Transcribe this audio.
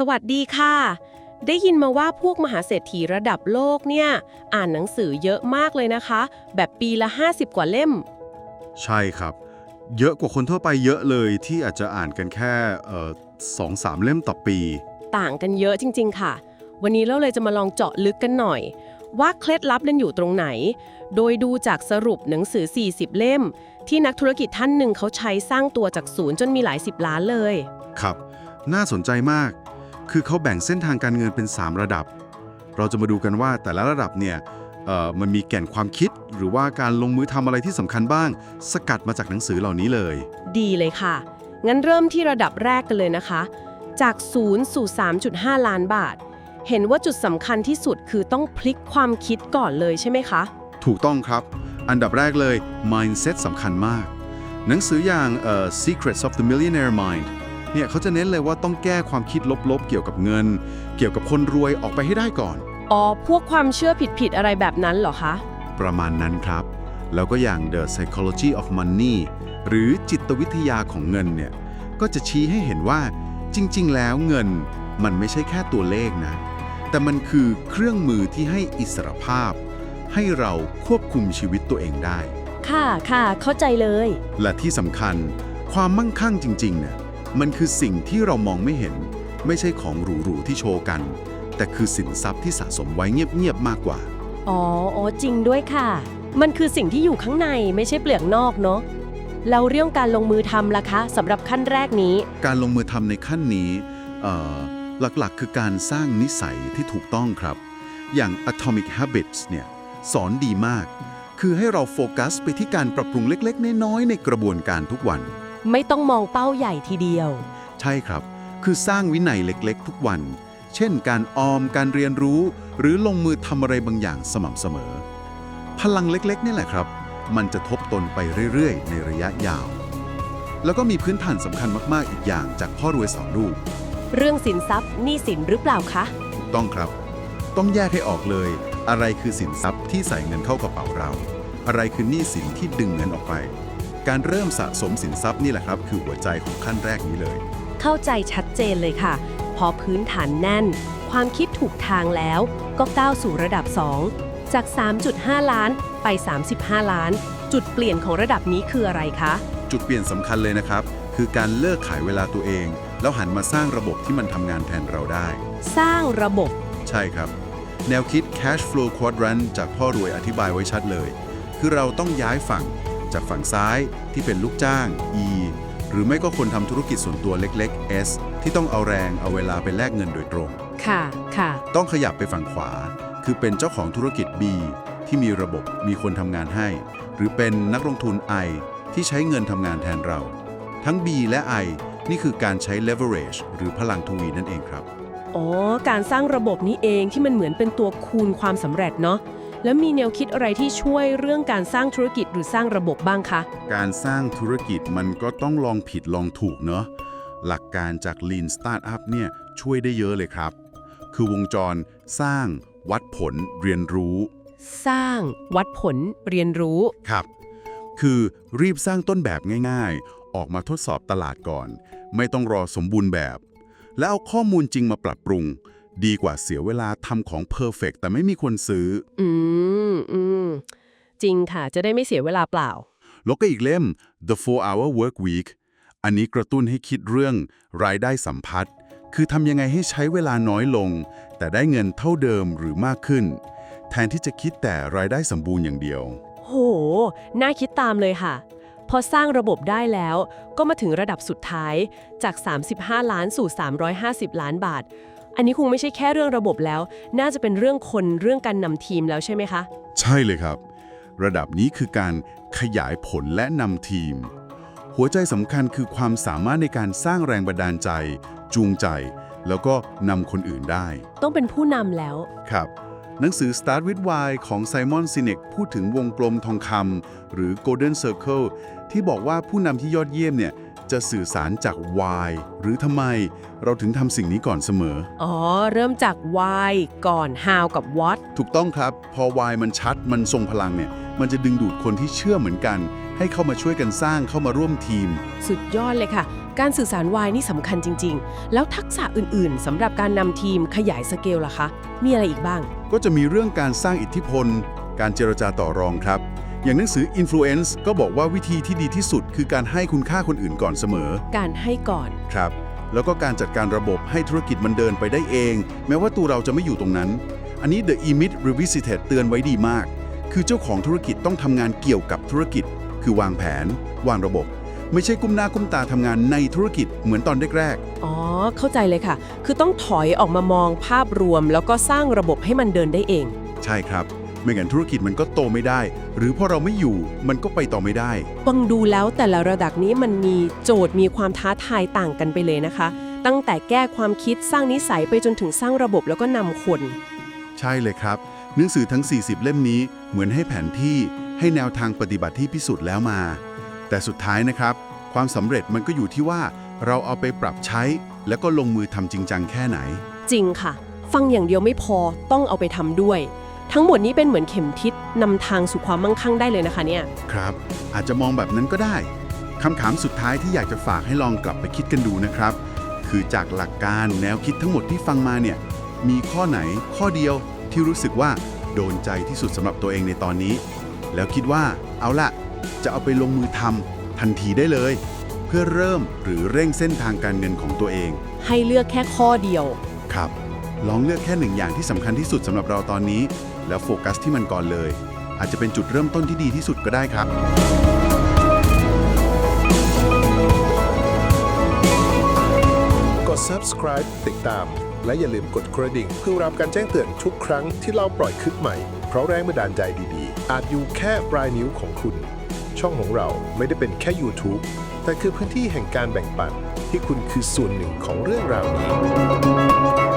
สวัสดีค่ะ ได้ยินมาว่าพวกมหาเศรษฐีระดับโลกเนี่ย อ่านหนังสือเยอะมากเลยนะคะ แบบปีละ 50 กว่าเล่ม ใช่ครับ เยอะกว่าคนทั่วไปเยอะเลยที่อาจจะอ่านกันแค่เอ่อสองสามเล่มต่อปี ต่างกันเยอะจริง ๆ ค่ะ วันนี้เราเลยจะมาลองเจาะลึกกันหน่อย ว่าเคล็ดลับนั้นอยู่ตรงไหน โดยดูจากสรุปหนังสือ 40 เล่ม ที่นักธุรกิจท่านหนึ่งเขาใช้สร้างตัวจากศูนย์จนมีหลายสิบล้านเลย ครับ น่าสนใจมาก คือเขาแบ่งเส้นทางการเงินเป็น 3 ระดับ เราจะมาดูกันว่าแต่ละระดับเนี่ยเอ่อมันมีแก่นความคิดหรือว่าการลงมือทำอะไรที่สำคัญบ้าง สกัดมาจากหนังสือเหล่านี้เลย ดีเลยค่ะ งั้นเริ่มที่ระดับแรกกันเลยนะคะ จาก 0 สู่ 3.5 ล้านบาท เห็นว่าจุดสำคัญที่สุดคือต้องพลิกความคิดก่อนเลยใช่ไหมคะ ถูกต้องครับ อันดับแรกเลย mindset สำคัญมาก หนังสืออย่างเอ่อ Secrets of the Millionaire Mind เนี่ยเขาจะเน้นเลยว่าต้องแก้ความคิดลบๆ เกี่ยวกับเงิน เกี่ยวกับคนรวยออกไปให้ได้ก่อน อ๋อ พวกความเชื่อผิดๆอะไรแบบนั้นเหรอคะ ประมาณนั้นครับ แล้วก็อย่าง The Psychology of Money หรือจิตวิทยาของเงินเนี่ยก็จะชี้ให้เห็นว่าจริง ๆ แล้วเงินมันไม่ใช่แค่ตัวเลขนะ แต่มันคือเครื่องมือที่ให้อิสรภาพ ให้เราควบคุมชีวิตตัวเองได้ ค่ะค่ะเข้าใจเลย และที่สำคัญความมั่งคั่งจริง ๆ เนี่ย มันคือสิ่งที่เรามองไม่เห็น ไม่ใช่ของหรูๆที่โชว์กัน แต่คือสินทรัพย์ที่สะสมไว้เงียบๆมากกว่า อ๋ออ๋อจริงด้วยค่ะ มันคือสิ่งที่อยู่ข้างในไม่ใช่เปลือกนอกเนาะแล้วเรื่องการลงมือทำล่ะคะสำหรับขั้นแรกนี้ การลงมือทำในขั้นนี้เอ่อหลักๆ คือการสร้างนิสัยที่ถูกต้องครับ อย่าง Atomic Habits เนี่ยสอนดีมาก คือให้เราโฟกัสไปที่การปรับปรุงเล็กๆ น้อยๆในกระบวนการทุกวัน ไม่ต้องมองเป้าใหญ่ทีเดียว ใช่ครับ คือสร้างวินัยเล็กๆ ทุกวัน เช่น การออมการเรียนรู้ หรือลงมือทำอะไรบางอย่างสม่ำเสมอ พลังเล็กๆนี่แหละครับ มันจะทบตนไปเรื่อยๆ ในระยะยาว แล้วก็มีพื้นฐานสำคัญมากๆ อีกอย่างจากพ่อรวยสอนลูกเรื่องสินทรัพย์หนี้สินหรือเปล่าคะ ถูกต้องครับ ต้องแยกให้ออกเลย อะไรคือสินทรัพย์ที่ใส่เงินเข้ากระเป๋าเรา อะไรคือหนี้สินที่ดึงเงินออกไป การเริ่มสะสมสินทรัพย์นี่แหละครับ คือหัวใจของขั้นแรกนี้เลย เข้าใจชัดเจนเลยค่ะ พอพื้นฐานแน่น ความคิดถูกทางแล้วก็ก้าวสู่ระดับ 2 จาก 3.5 ล้านไป 35 ล้าน จุดเปลี่ยนของระดับนี้คืออะไรคะ จุดเปลี่ยนสำคัญเลยนะครับ คือการเลิกขายเวลาตัวเอง แล้วหันมาสร้างระบบที่มันทำงานแทนเราได้ สร้างระบบ ใช่ครับ แนวคิด cash flow quadrant จากพ่อรวยอธิบายไว้ชัดเลย คือเราต้องย้ายฝั่ง จากฝั่งซ้ายที่เป็นลูกจ้าง E หรือไม่ก็คนทำธุรกิจส่วนตัวเล็กๆ S ที่ต้องเอาแรงเอาเวลาไปแลกเงินโดยตรง ค่ะ ค่ะ ต้องขยับไปฝั่งขวา คือเป็นเจ้าของธุรกิจ B ที่มีระบบมีคนทำงานให้ หรือเป็นนักลงทุน I ที่ใช้เงินทำงานแทนเรา ทั้ง B และ I นี่คือการใช้ leverage หรือพลังทวีนั่นเองครับ อ๋อ การสร้างระบบนี้เองที่มันเหมือนเป็นตัวคูณความสำเร็จเนาะ แล้วมีแนวคิดอะไรที่ช่วยเรื่องการสร้างธุรกิจหรือสร้างระบบบ้างคะ การสร้างธุรกิจมันก็ต้องลองผิดลองถูกเนาะหลักการจาก Lean Startup เนี่ยช่วยได้เยอะเลยครับ คือวงจรสร้างวัดผลเรียนรู้ สร้างวัดผลเรียนรู้ครับ คือรีบสร้างต้นแบบง่ายๆ ออกมาทดสอบตลาดก่อน ไม่ต้องรอสมบูรณ์แบบ แล้วเอาข้อมูลจริงมาปรับปรุง ดีกว่าเสียเวลาทำของเพอร์เฟกแต่ไม่มีคนซื้อ อืมอืมจริงค่ะ จะได้ไม่เสียเวลาเปล่า แล้วก็อีกเล่ม The 4 Hour Work Week อันนี้กระตุ้นให้คิดเรื่องรายได้สัมพัทธ์คือทำยังไงให้ใช้เวลาน้อยลง แต่ได้เงินเท่าเดิมหรือมากขึ้น แทนที่จะคิดแต่รายได้สมบูรณ์อย่างเดียว โห น่าคิดตามเลยค่ะ พอสร้างระบบได้แล้ว ก็มาถึงระดับสุดท้ายจาก 35 ล้านสู่ 350 ล้านบาท อันนี้คงไม่ใช่แค่เรื่องระบบแล้ว น่าจะเป็นเรื่องคนเรื่องการนำทีมแล้วใช่ไหมคะ ใช่เลยครับ ระดับนี้คือการขยายผลและนำทีม หัวใจสำคัญคือความสามารถในการสร้างแรงบันดาลใจ จูงใจ แล้วก็นำคนอื่นได้ ต้องเป็นผู้นำแล้ว ครับ หนังสือ Start with Why ของ Simon Sinek พูดถึงวงกลมทองคำหรือ Golden Circle ที่บอกว่าผู้นำที่ยอดเยี่ยมเนี่ย จะสื่อสารจาก Why หรือทำไม เราถึงทำสิ่งนี้ก่อนเสมอ อ๋อ เริ่มจาก why ก่อน how กับ what ถูกต้องครับ พอ Why มันชัดมันทรงพลังเนี่ย มันจะดึงดูดคนที่เชื่อเหมือนกัน ให้เข้ามาช่วยกันสร้างเข้ามาร่วมทีม สุดยอดเลยค่ะ การสื่อสารวายนี่สำคัญจริง ๆ แล้วทักษะอื่นๆสำหรับการนำทีมขยายสเกลล่ะคะ มีอะไรอีกบ้าง ก็จะมีเรื่องการสร้างอิทธิพล การเจรจาต่อรองครับ อย่างหนังสือ Influence ก็บอกว่าวิธีที่ดีที่สุด คือการให้คุณค่าคนอื่นก่อนเสมอ การให้ก่อน ครับ แล้วก็การจัดการระบบให้ธุรกิจมันเดินไปได้เอง แม้ว่าตัวเราจะไม่อยู่ตรงนั้น อันนี้ The E-Myth Revisited เตือนไว้ดีมาก คือเจ้าของธุรกิจต้องทำงานเกี่ยวกับธุรกิจ คือวางแผน วางระบบ ไม่ใช่ก้มหน้าก้มตาทำงานในธุรกิจเหมือนตอนแรกๆ อ๋อ เข้าใจเลยค่ะ คือต้องถอยออกมามองภาพรวม แล้วก็สร้างระบบให้มันเดินได้เอง ใช่ครับ ไม่งั้นธุรกิจมันก็โตไม่ได้ หรือพอเราไม่อยู่มันก็ไปต่อไม่ได้ฟังดูแล้วแต่ละระดับนี้มันมีโจทย์มีความท้าทายต่างกันไปเลยนะคะ ตั้งแต่แก้ความคิดสร้างนิสัยไปจนถึงสร้างระบบแล้วก็นำคน ใช่เลยครับ หนังสือทั้ง 40 เล่มนี้เหมือนให้แผนที่ให้แนวทางปฏิบัติที่พิสูจน์แล้วมา แต่สุดท้ายนะครับ ความสำเร็จมันก็อยู่ที่ว่าเราเอาไปปรับใช้ แล้วก็ลงมือทำจริงจังแค่ไหน จริงค่ะ ฟังอย่างเดียวไม่พอต้องเอาไปทำด้วย ทั้งหมดนี้เป็นเหมือนเข็มทิศนำทางสู่ความมั่งคั่งได้เลยนะคะเนี่ย ครับ อาจจะมองแบบนั้นก็ได้คำถามสุดท้ายที่อยากจะฝากให้ลองกลับไปคิดกันดูนะครับ คือจากหลักการแนวคิดทั้งหมดที่ฟังมาเนี่ย มีข้อไหนข้อเดียวที่รู้สึกว่าโดนใจที่สุดสำหรับตัวเองในตอนนี้ แล้วคิดว่าเอาละจะเอาไปลงมือทำทันทีได้เลย เพื่อเริ่มหรือเร่งเส้นทางการเงินของตัวเอง ให้เลือกแค่ข้อเดียว ครับ ลองเลือกแค่หนึ่งอย่างที่สำคัญที่สุดสำหรับเราตอนนี้ แล้วโฟกัสที่มันก่อนเลย อาจจะเป็นจุดเริ่มต้นที่ดีที่สุดก็ได้ครับ กด subscribe ติดตาม และอย่าลืมกดกระดิ่ง เพื่อรับการแจ้งเตือนทุกครั้งที่เราปล่อยคลิปใหม่ เพราะแรงบันดาลใจดีๆ อาจอยู่แค่ปลายนิ้วของคุณ ช่องของเราไม่ได้เป็นแค่ YouTube แต่คือพื้นที่แห่งการแบ่งปัน ที่คุณคือส่วนหนึ่งของเรื่องราวนี้